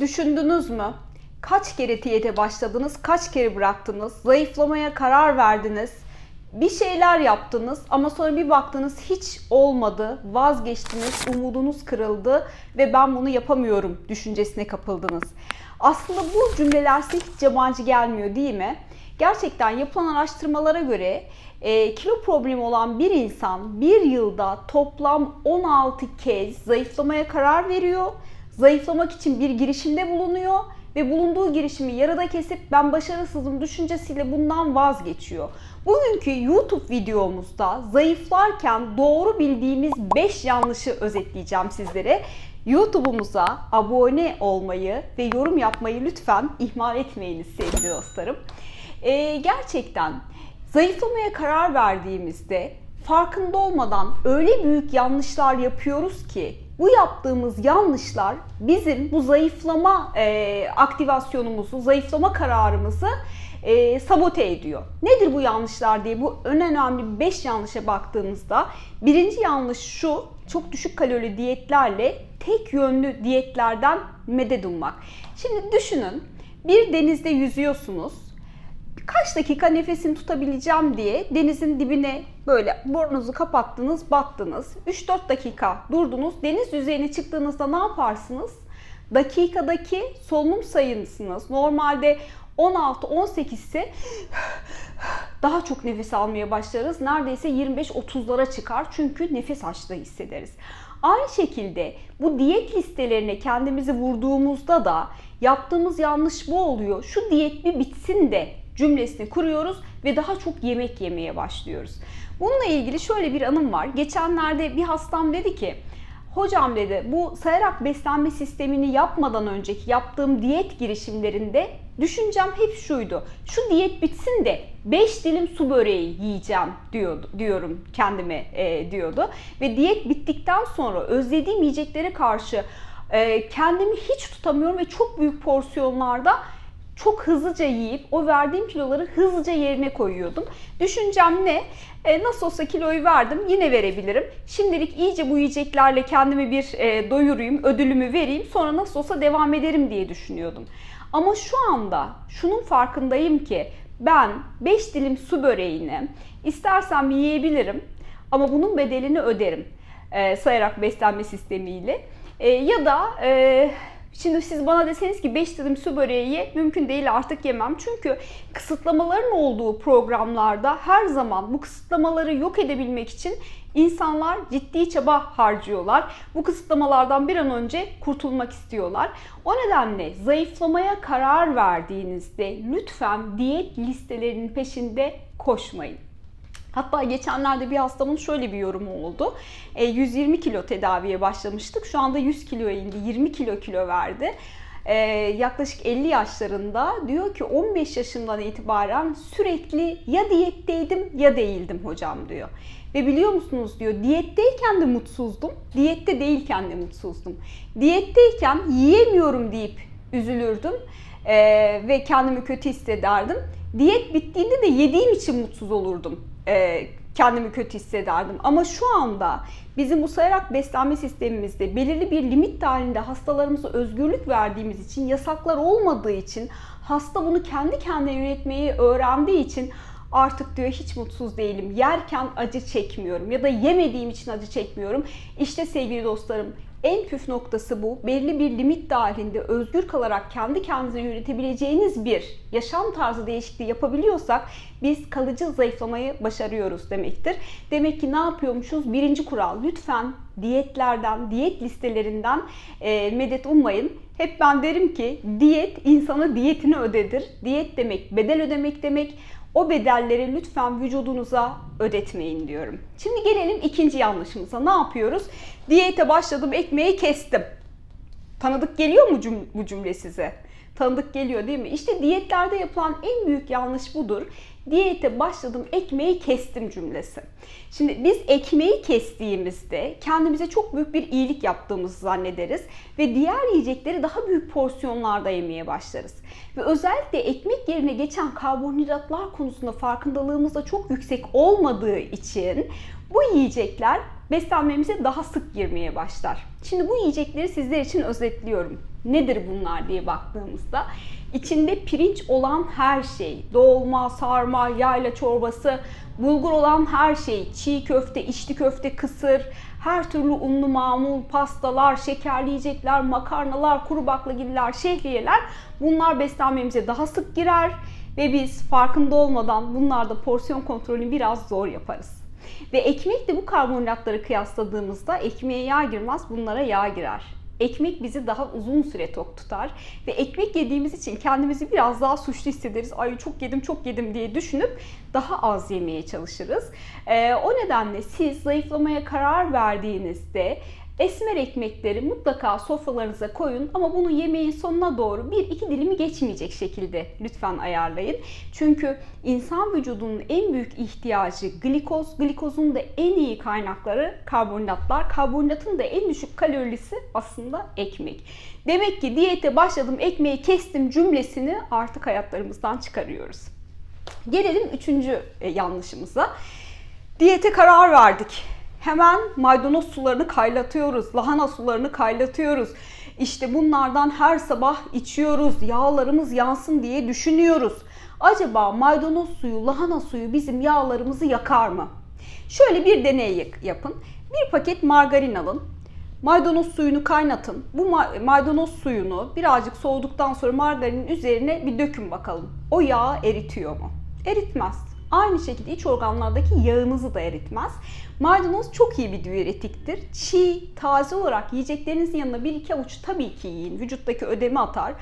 Düşündünüz mü? Kaç kere diyete başladınız, kaç kere bıraktınız, zayıflamaya karar verdiniz, bir şeyler yaptınız ama sonra bir baktınız hiç olmadı, vazgeçtiniz, umudunuz kırıldı ve ben bunu yapamıyorum düşüncesine kapıldınız. Aslında bu cümleler size hiç yabancı gelmiyor değil mi? Gerçekten yapılan araştırmalara göre e, kilo problemi olan bir insan bir yılda toplam 16 kez zayıflamaya karar veriyor. Zayıflamak için bir girişimde bulunuyor ve bulunduğu girişimi yarıda kesip ben başarısızım düşüncesiyle bundan vazgeçiyor. Bugünkü YouTube videomuzda zayıflarken doğru bildiğimiz 5 yanlışı özetleyeceğim sizlere. YouTube'umuza abone olmayı ve yorum yapmayı lütfen ihmal etmeyiniz sevgili dostlarım. Ee, gerçekten zayıflamaya karar verdiğimizde farkında olmadan öyle büyük yanlışlar yapıyoruz ki bu yaptığımız yanlışlar bizim bu zayıflama e, aktivasyonumuzu, zayıflama kararımızı e, sabote ediyor. Nedir bu yanlışlar diye bu en önemli 5 yanlışa baktığımızda birinci yanlış şu çok düşük kalorili diyetlerle tek yönlü diyetlerden medet ummak. Şimdi düşünün bir denizde yüzüyorsunuz kaç dakika nefesimi tutabileceğim diye denizin dibine böyle burnunuzu kapattınız, battınız. 3-4 dakika durdunuz. Deniz yüzeyine çıktığınızda ne yaparsınız? Dakikadaki solunum sayısınız normalde 16-18 ise daha çok nefes almaya başlarız. Neredeyse 25-30'lara çıkar çünkü nefes açlığı hissederiz. Aynı şekilde bu diyet listelerine kendimizi vurduğumuzda da yaptığımız yanlış bu oluyor. Şu diyet bir bitsin de cümlesini kuruyoruz ve daha çok yemek yemeye başlıyoruz. Bununla ilgili şöyle bir anım var. Geçenlerde bir hastam dedi ki Hocam dedi bu sayarak beslenme sistemini yapmadan önceki yaptığım diyet girişimlerinde düşüncem hep şuydu. Şu diyet bitsin de 5 dilim su böreği yiyeceğim diyordu, diyorum kendime e, diyordu. Ve diyet bittikten sonra özlediğim yiyeceklere karşı e, kendimi hiç tutamıyorum ve çok büyük porsiyonlarda çok hızlıca yiyip o verdiğim kiloları hızlıca yerine koyuyordum. Düşüncem ne? E, nasıl olsa kiloyu verdim yine verebilirim. Şimdilik iyice bu yiyeceklerle kendimi bir e, doyurayım, ödülümü vereyim sonra nasıl olsa devam ederim diye düşünüyordum. Ama şu anda şunun farkındayım ki ben 5 dilim su böreğini istersem yiyebilirim ama bunun bedelini öderim e, sayarak beslenme sistemiyle. E, ya da e, Şimdi siz bana deseniz ki 5 dilim su böreği ye, mümkün değil artık yemem. Çünkü kısıtlamaların olduğu programlarda her zaman bu kısıtlamaları yok edebilmek için insanlar ciddi çaba harcıyorlar. Bu kısıtlamalardan bir an önce kurtulmak istiyorlar. O nedenle zayıflamaya karar verdiğinizde lütfen diyet listelerinin peşinde koşmayın. Hatta geçenlerde bir hastamın şöyle bir yorumu oldu. E, 120 kilo tedaviye başlamıştık. Şu anda 100 kiloya indi. 20 kilo kilo verdi. E, yaklaşık 50 yaşlarında diyor ki 15 yaşımdan itibaren sürekli ya diyetteydim ya değildim hocam diyor. Ve biliyor musunuz diyor diyetteyken de mutsuzdum, diyette değilken de mutsuzdum. Diyetteyken yiyemiyorum deyip üzülürdüm e, ve kendimi kötü hissederdim. Diyet bittiğinde de yediğim için mutsuz olurdum e, kendimi kötü hissederdim. Ama şu anda bizim bu sayarak beslenme sistemimizde belirli bir limit dahilinde hastalarımıza özgürlük verdiğimiz için, yasaklar olmadığı için, hasta bunu kendi kendine yönetmeyi öğrendiği için artık diyor hiç mutsuz değilim. Yerken acı çekmiyorum ya da yemediğim için acı çekmiyorum. İşte sevgili dostlarım en püf noktası bu. Belli bir limit dahilinde özgür kalarak kendi kendinize yönetebileceğiniz bir yaşam tarzı değişikliği yapabiliyorsak biz kalıcı zayıflamayı başarıyoruz demektir. Demek ki ne yapıyormuşuz? Birinci kural lütfen diyetlerden, diyet listelerinden e, medet ummayın. Hep ben derim ki diyet insana diyetini ödedir. Diyet demek bedel ödemek demek. O bedelleri lütfen vücudunuza ödetmeyin diyorum. Şimdi gelelim ikinci yanlışımıza. Ne yapıyoruz? Diyete başladım, ekmeği kestim. Tanıdık geliyor mu bu cümle size? Tanıdık geliyor değil mi? İşte diyetlerde yapılan en büyük yanlış budur. Diyete başladım, ekmeği kestim cümlesi. Şimdi biz ekmeği kestiğimizde kendimize çok büyük bir iyilik yaptığımızı zannederiz ve diğer yiyecekleri daha büyük porsiyonlarda yemeye başlarız. Ve özellikle ekmek yerine geçen karbonhidratlar konusunda farkındalığımız da çok yüksek olmadığı için bu yiyecekler beslenmemize daha sık girmeye başlar. Şimdi bu yiyecekleri sizler için özetliyorum. Nedir bunlar diye baktığımızda içinde pirinç olan her şey, dolma, sarma, yayla çorbası, bulgur olan her şey, çiğ köfte, içli köfte, kısır, her türlü unlu mamul, pastalar, şekerli yiyecekler, makarnalar, kuru baklagiller, şehriyeler bunlar beslenmemize daha sık girer ve biz farkında olmadan bunlarda porsiyon kontrolünü biraz zor yaparız. Ve ekmek de bu karbonhidratları kıyasladığımızda ekmeğe yağ girmez, bunlara yağ girer. Ekmek bizi daha uzun süre tok tutar ve ekmek yediğimiz için kendimizi biraz daha suçlu hissederiz. Ay çok yedim çok yedim diye düşünüp daha az yemeye çalışırız. Ee, o nedenle siz zayıflamaya karar verdiğinizde Esmer ekmekleri mutlaka sofralarınıza koyun ama bunu yemeğin sonuna doğru bir iki dilimi geçmeyecek şekilde lütfen ayarlayın. Çünkü insan vücudunun en büyük ihtiyacı glikoz, glikozun da en iyi kaynakları karbonhidratlar. Karbonhidratın da en düşük kalorisi aslında ekmek. Demek ki diyete başladım, ekmeği kestim cümlesini artık hayatlarımızdan çıkarıyoruz. Gelelim üçüncü e, yanlışımıza. Diyete karar verdik Hemen maydanoz sularını kaylatıyoruz, lahana sularını kaylatıyoruz. İşte bunlardan her sabah içiyoruz, yağlarımız yansın diye düşünüyoruz. Acaba maydanoz suyu, lahana suyu bizim yağlarımızı yakar mı? Şöyle bir deney yapın. Bir paket margarin alın. Maydanoz suyunu kaynatın. Bu maydanoz suyunu birazcık soğuduktan sonra margarinin üzerine bir dökün bakalım. O yağı eritiyor mu? Eritmez. Aynı şekilde iç organlardaki yağınızı da eritmez. Maydanoz çok iyi bir diüretiktir. Çiğ, taze olarak yiyeceklerinizin yanına bir iki avuç tabii ki yiyin. Vücuttaki ödemi atar.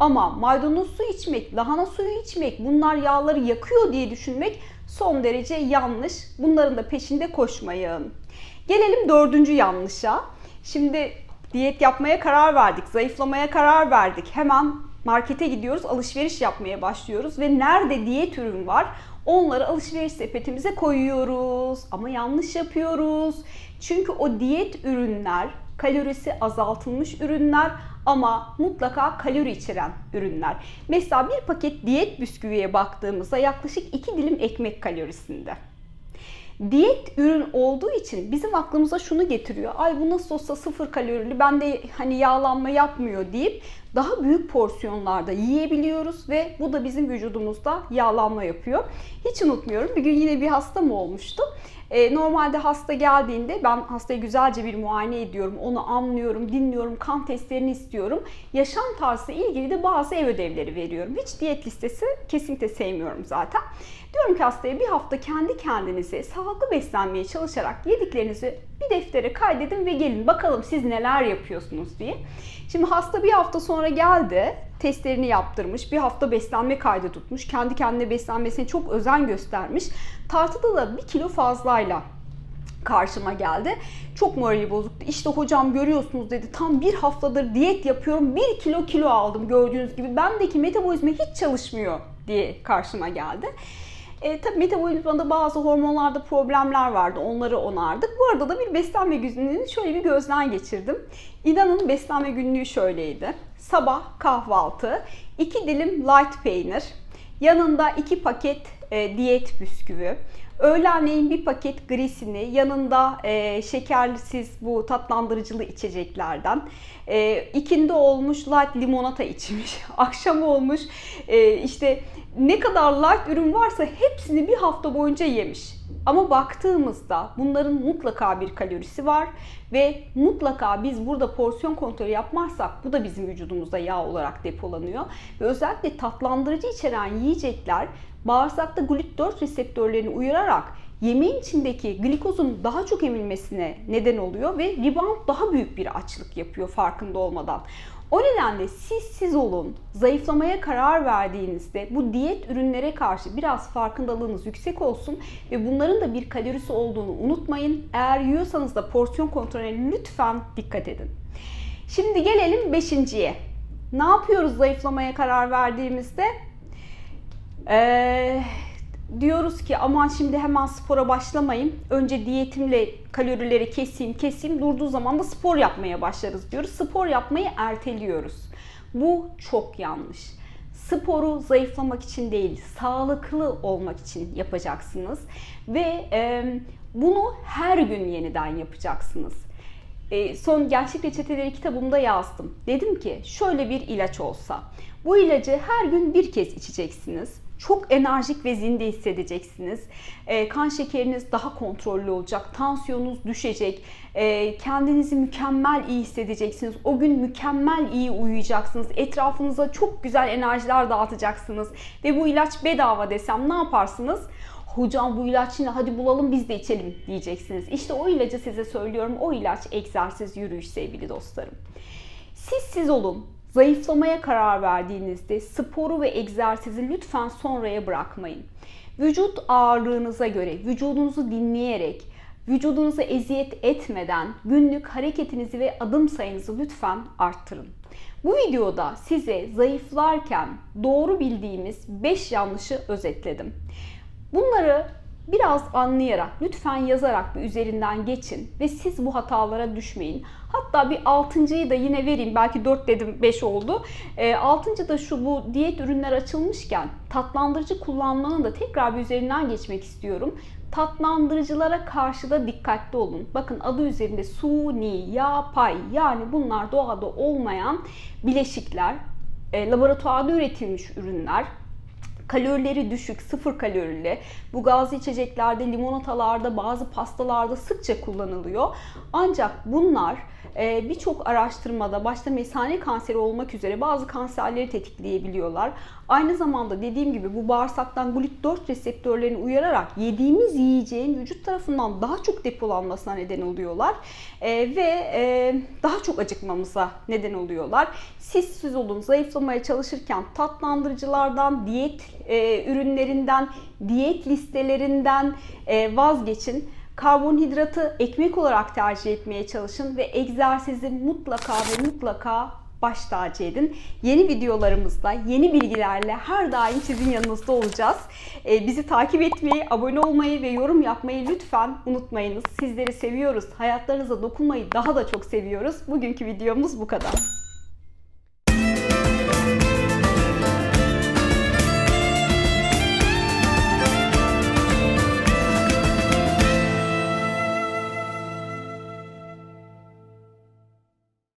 Ama maydanoz suyu içmek, lahana suyu içmek, bunlar yağları yakıyor diye düşünmek son derece yanlış. Bunların da peşinde koşmayın. Gelelim dördüncü yanlışa. Şimdi diyet yapmaya karar verdik, zayıflamaya karar verdik. Hemen markete gidiyoruz, alışveriş yapmaya başlıyoruz ve nerede diyet ürün var Onları alışveriş sepetimize koyuyoruz ama yanlış yapıyoruz. Çünkü o diyet ürünler kalorisi azaltılmış ürünler ama mutlaka kalori içeren ürünler. Mesela bir paket diyet bisküviye baktığımızda yaklaşık 2 dilim ekmek kalorisinde. Diyet ürün olduğu için bizim aklımıza şunu getiriyor. Ay bu nasıl olsa sıfır kalorili ben de hani yağlanma yapmıyor deyip daha büyük porsiyonlarda yiyebiliyoruz ve bu da bizim vücudumuzda yağlanma yapıyor. Hiç unutmuyorum bir gün yine bir hastam olmuştu. E, normalde hasta geldiğinde ben hastayı güzelce bir muayene ediyorum. Onu anlıyorum, dinliyorum, kan testlerini istiyorum. Yaşam tarzı ilgili de bazı ev ödevleri veriyorum. Hiç diyet listesi kesinlikle sevmiyorum zaten. Diyorum ki hastaya bir hafta kendi kendinize sağlıklı beslenmeye çalışarak yediklerinizi bir deftere kaydedin ve gelin bakalım siz neler yapıyorsunuz diye. Şimdi hasta bir hafta sonra geldi, testlerini yaptırmış, bir hafta beslenme kaydı tutmuş, kendi kendine beslenmesine çok özen göstermiş. Tartıda da bir kilo fazlayla karşıma geldi. Çok morali bozuktu. İşte hocam görüyorsunuz dedi. Tam bir haftadır diyet yapıyorum. Bir kilo kilo aldım gördüğünüz gibi. Bendeki metabolizma hiç çalışmıyor diye karşıma geldi. E, tabii metabolizmada bazı hormonlarda problemler vardı. Onları onardık. Bu arada da bir beslenme günlüğünü şöyle bir gözden geçirdim. İnanın beslenme günlüğü şöyleydi. Sabah kahvaltı, 2 dilim light peynir, yanında 2 paket e, diyet bisküvi, Öğlenleyin bir paket grisini, yanında e, şekersiz bu tatlandırıcılı içeceklerden. E, ikindi olmuş light limonata içmiş. Akşam olmuş e, işte ne kadar light ürün varsa hepsini bir hafta boyunca yemiş. Ama baktığımızda bunların mutlaka bir kalorisi var ve mutlaka biz burada porsiyon kontrolü yapmazsak bu da bizim vücudumuzda yağ olarak depolanıyor. Ve özellikle tatlandırıcı içeren yiyecekler bağırsakta GLUT4 reseptörlerini uyararak yemeğin içindeki glikozun daha çok emilmesine neden oluyor ve rebound daha büyük bir açlık yapıyor farkında olmadan. O nedenle siz siz olun, zayıflamaya karar verdiğinizde bu diyet ürünlere karşı biraz farkındalığınız yüksek olsun ve bunların da bir kalorisi olduğunu unutmayın. Eğer yiyorsanız da porsiyon kontrolüne lütfen dikkat edin. Şimdi gelelim beşinciye. Ne yapıyoruz zayıflamaya karar verdiğimizde? Ee, diyoruz ki aman şimdi hemen spora başlamayın. Önce diyetimle kalorileri keseyim keseyim. Durduğu zaman da spor yapmaya başlarız diyoruz. Spor yapmayı erteliyoruz. Bu çok yanlış. sporu zayıflamak için değil, sağlıklı olmak için yapacaksınız ve e, bunu her gün yeniden yapacaksınız. E, son Gerçek Reçeteleri kitabımda yazdım. Dedim ki şöyle bir ilaç olsa, bu ilacı her gün bir kez içeceksiniz. Çok enerjik ve zinde hissedeceksiniz. E, kan şekeriniz daha kontrollü olacak, tansiyonunuz düşecek, e, kendinizi mükemmel iyi hissedeceksiniz. O gün mükemmel iyi uyuyacaksınız. Etrafınıza çok güzel enerjiler dağıtacaksınız. Ve bu ilaç bedava desem ne yaparsınız? Hocam bu ilaç yine hadi bulalım biz de içelim diyeceksiniz. İşte o ilacı size söylüyorum. O ilaç egzersiz yürüyüş sevgili dostlarım. Siz siz olun. Zayıflamaya karar verdiğinizde sporu ve egzersizi lütfen sonraya bırakmayın. Vücut ağırlığınıza göre, vücudunuzu dinleyerek, vücudunuza eziyet etmeden günlük hareketinizi ve adım sayınızı lütfen arttırın. Bu videoda size zayıflarken doğru bildiğimiz 5 yanlışı özetledim. Bunları biraz anlayarak, lütfen yazarak bir üzerinden geçin ve siz bu hatalara düşmeyin. Hatta bir altıncıyı da yine vereyim. Belki 4 dedim 5 oldu. E, altıncı da şu bu diyet ürünler açılmışken tatlandırıcı kullanmanın da tekrar bir üzerinden geçmek istiyorum. Tatlandırıcılara karşı da dikkatli olun. Bakın adı üzerinde suni, yapay yani bunlar doğada olmayan bileşikler, e, laboratuvarda üretilmiş ürünler kalorileri düşük, sıfır kalorili. Bu gazlı içeceklerde, limonatalarda, bazı pastalarda sıkça kullanılıyor. Ancak bunlar e, birçok araştırmada başta mesane kanseri olmak üzere bazı kanserleri tetikleyebiliyorlar. Aynı zamanda dediğim gibi bu bağırsaktan GLUT4 reseptörlerini uyararak yediğimiz yiyeceğin vücut tarafından daha çok depolanmasına neden oluyorlar. E, ve e, daha çok acıkmamıza neden oluyorlar. Siz siz olun zayıflamaya çalışırken tatlandırıcılardan, diyet e, ürünlerinden, diyet listelerinden e, vazgeçin. Karbonhidratı ekmek olarak tercih etmeye çalışın ve egzersizi mutlaka ve mutlaka baş tacı edin. Yeni videolarımızda, yeni bilgilerle her daim sizin yanınızda olacağız. Ee, bizi takip etmeyi, abone olmayı ve yorum yapmayı lütfen unutmayınız. Sizleri seviyoruz. Hayatlarınıza dokunmayı daha da çok seviyoruz. Bugünkü videomuz bu kadar.